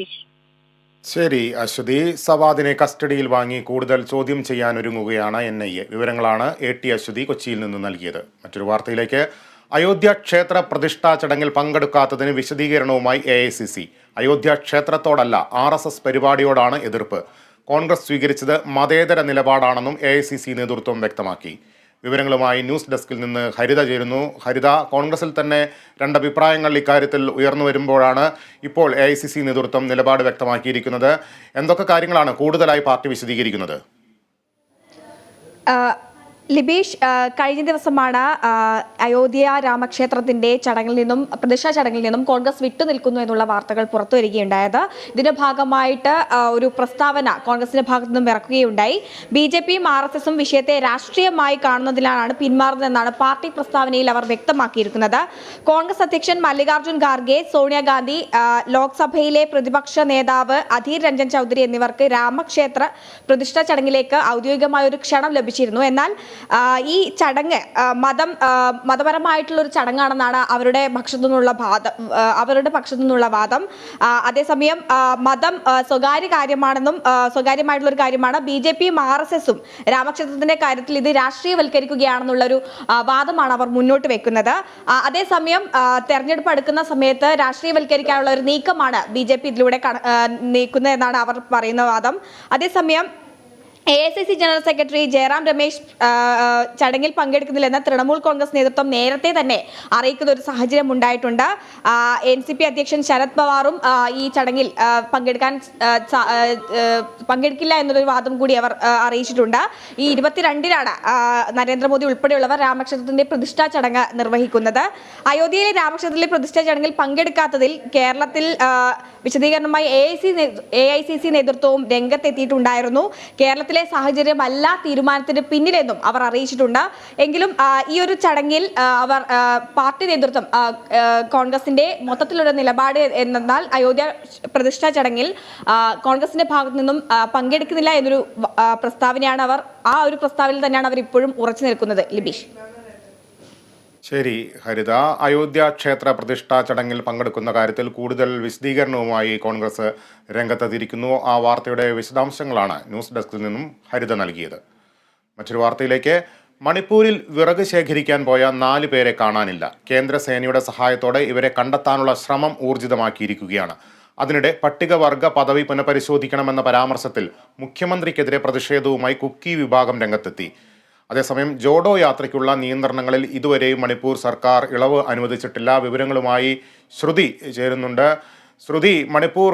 ലിബീഷ് ശരി അശ്വതി. സവാദിനെ കസ്റ്റഡിയിൽ വാങ്ങി കൂടുതൽ ചോദ്യം ചെയ്യാൻ ഒരുങ്ങുകയാണ് എൻ ഐ എ. വിവരങ്ങളാണ് എ ടി അശ്വതി കൊച്ചിയിൽ നിന്ന് നൽകിയത്. മറ്റൊരു വാർത്തയിലേക്ക്. അയോധ്യ ക്ഷേത്ര പ്രതിഷ്ഠാ ചടങ്ങിൽ പങ്കെടുക്കാത്തതിന് വിശദീകരണവുമായി A I C C. Ayodhya ക്ഷേത്രത്തോടല്ല R S S പരിപാടിയോടാണ് എതിർപ്പ്. കോൺഗ്രസ് സ്വീകരിച്ചത് മതേതര നിലപാടാണെന്നും എ ഐ സി സി നേതൃത്വം വ്യക്തമാക്കി. വിവരങ്ങളുമായി ന്യൂസ് ഡെസ്കിൽ നിന്ന് ഹരിത ചേരുന്നു. ഹരിത കോൺഗ്രസിൽ തന്നെ രണ്ട് അഭിപ്രായങ്ങൾ ഇക്കാര്യത്തിൽ ഉയർന്നു വരുമ്പോഴാണ് ഇപ്പോൾ എ നേതൃത്വം നിലപാട് വ്യക്തമാക്കിയിരിക്കുന്നത്. എന്തൊക്കെ കാര്യങ്ങളാണ് കൂടുതലായി പാർട്ടി വിശദീകരിക്കുന്നത്? ലിബീഷ് കഴിഞ്ഞ ദിവസമാണ് അയോധ്യ രാമക്ഷേത്രത്തിന്റെ ചടങ്ങിൽ നിന്നും പ്രതിഷ്ഠാ ചടങ്ങിൽ നിന്നും കോൺഗ്രസ് വിട്ടുനിൽക്കുന്നു എന്നുള്ള വാർത്തകൾ പുറത്തു വരികയുണ്ടായത്. ഇതിന്റെ ഭാഗമായിട്ട് ഒരു പ്രസ്താവന കോൺഗ്രസിന്റെ ഭാഗത്തു നിന്നും ഇറക്കുകയുണ്ടായി. ബി ജെ പിയും ആർ എസ് എസും വിഷയത്തെ രാഷ്ട്രീയമായി കാണുന്നതിലാണ് പിന്മാറുന്നതെന്നാണ് പാർട്ടി പ്രസ്താവനയിൽ അവർ വ്യക്തമാക്കിയിരിക്കുന്നത്. കോൺഗ്രസ് അധ്യക്ഷൻ മല്ലികാർജുൻ ഖാർഗെ സോണിയാഗാന്ധി ലോക്സഭയിലെ പ്രതിപക്ഷ നേതാവ് അധീർ രഞ്ജൻ ചൗധരി എന്നിവർക്ക് രാമക്ഷേത്ര പ്രതിഷ്ഠാ ചടങ്ങിലേക്ക് ഔദ്യോഗികമായ ഒരു ക്ഷണം ലഭിച്ചിരുന്നു. എന്നാൽ ഈ ചടങ്ങ് മതം മതപരമായിട്ടുള്ള ഒരു ചടങ്ങാണെന്നാണ് അവരുടെ പക്ഷത്തു നിന്നുള്ള വാദം അവരുടെ പക്ഷത്തു നിന്നുള്ള വാദം അതേസമയം മതം സ്വകാര്യ കാര്യമാണെന്നും സ്വകാര്യമായിട്ടുള്ള ഒരു കാര്യമാണ് ബി ജെ പിയും ആർ എസ് എസും രാമക്ഷേത്രത്തിന്റെ കാര്യത്തിൽ ഇത് രാഷ്ട്രീയവൽക്കരിക്കുകയാണെന്നുള്ളൊരു ഒരു വാദമാണ് അവർ മുന്നോട്ട് വെക്കുന്നത്. അതേസമയം തെരഞ്ഞെടുപ്പ് അടുക്കുന്ന സമയത്ത് രാഷ്ട്രീയവൽക്കരിക്കാനുള്ള ഒരു നീക്കമാണ് ബി ജെ പി ഇതിലൂടെ ആ, നീക്കുന്നതെന്നാണ് അവർ പറയുന്ന വാദം. അതേസമയം A I C general secretary Jairam Ramesh ചടങ്ങിൽ പങ്കെടുക്കുന്നില്ല ചടങ്ങിൽ പങ്കെടുക്കുന്നില്ലെന്ന് തൃണമൂൽ കോൺഗ്രസ് നേതൃത്വം നേരത്തെ തന്നെ അറിയിക്കുന്ന ഒരു സാഹചര്യം ഉണ്ടായിട്ടുണ്ട്. എൻ സി പി അധ്യക്ഷൻ ശരത് പവാറും ഈ ചടങ്ങിൽ പങ്കെടുക്കാൻ പങ്കെടുക്കില്ല എന്നൊരു വാദം കൂടി അവർ അറിയിച്ചിട്ടുണ്ട്. ഈ ഇരുപത്തിരണ്ടിനാണ് നരേന്ദ്രമോദി ഉൾപ്പെടെയുള്ളവർ രാമക്ഷേത്രത്തിന്റെ പ്രതിഷ്ഠാ ചടങ്ങ് നിർവഹിക്കുന്നത്. അയോധ്യയിലെ രാമക്ഷേത്രത്തിലെ പ്രതിഷ്ഠാ ചടങ്ങിൽ പങ്കെടുക്കാത്തതിൽ കേരളത്തിൽ വിശദീകരണമായി A I C A I C C നേതൃത്വവും രംഗത്തെത്തിയിട്ടുണ്ടായിരുന്നു. കേരളത്തിലെ സാഹചര്യമല്ല തീരുമാനത്തിന് പിന്നിലെന്നും അവർ അറിയിച്ചിട്ടുണ്ട്. എങ്കിലും ഈ ഒരു ചടങ്ങിൽ അവർ പാർട്ടി നേതൃത്വം കോൺഗ്രസിന്റെ മൊത്തത്തിലുള്ള നിലപാട് എന്നാൽ അയോധ്യ പ്രതിഷ്ഠാ ചടങ്ങിൽ കോൺഗ്രസിന്റെ ഭാഗത്തു നിന്നും പങ്കെടുക്കുന്നില്ല എന്നൊരു പ്രസ്താവനയാണ് അവർ ആ ഒരു പ്രസ്താവനയിൽ തന്നെയാണ് അവർ ഇപ്പോഴും ഉറച്ചു നിൽക്കുന്നത്. ലിബീഷ്. ശരി ഹരിത. അയോധ്യ ക്ഷേത്ര പ്രതിഷ്ഠാ ചടങ്ങിൽ പങ്കെടുക്കുന്ന കാര്യത്തിൽ കൂടുതൽ വിശദീകരണവുമായി കോൺഗ്രസ് രംഗത്തെത്തിയിരിക്കുന്നു. ആ വാർത്തയുടെ വിശദാംശങ്ങളാണ് ന്യൂസ് ഡെസ്കിൽ നിന്നും ഹരിത നൽകിയത്. മറ്റൊരു വാർത്തയിലേക്ക്. മണിപ്പൂരിൽ വിറക് ശേഖരിക്കാൻ പോയ നാല് പേരെ കാണാനില്ല. കേന്ദ്ര സേനയുടെ സഹായത്തോടെ ഇവരെ കണ്ടെത്താനുള്ള ശ്രമം ഊർജിതമാക്കിയിരിക്കുകയാണ്. അതിനിടെ പട്ടികവർഗ പദവി പുനഃപരിശോധിക്കണമെന്ന പരാമർശത്തിൽ മുഖ്യമന്ത്രിക്കെതിരെ പ്രതിഷേധവുമായി കുക്കി വിഭാഗം രംഗത്തെത്തി. അതേസമയം ജോഡോ യാത്രയ്ക്കുള്ള നിയന്ത്രണങ്ങളിൽ ഇതുവരെയും മണിപ്പൂർ സർക്കാർ ഇളവ് അനുവദിച്ചിട്ടില്ല. വിവരങ്ങളുമായി ശ്രുതി ചേരുന്നുണ്ട്. ശ്രുതി മണിപ്പൂർ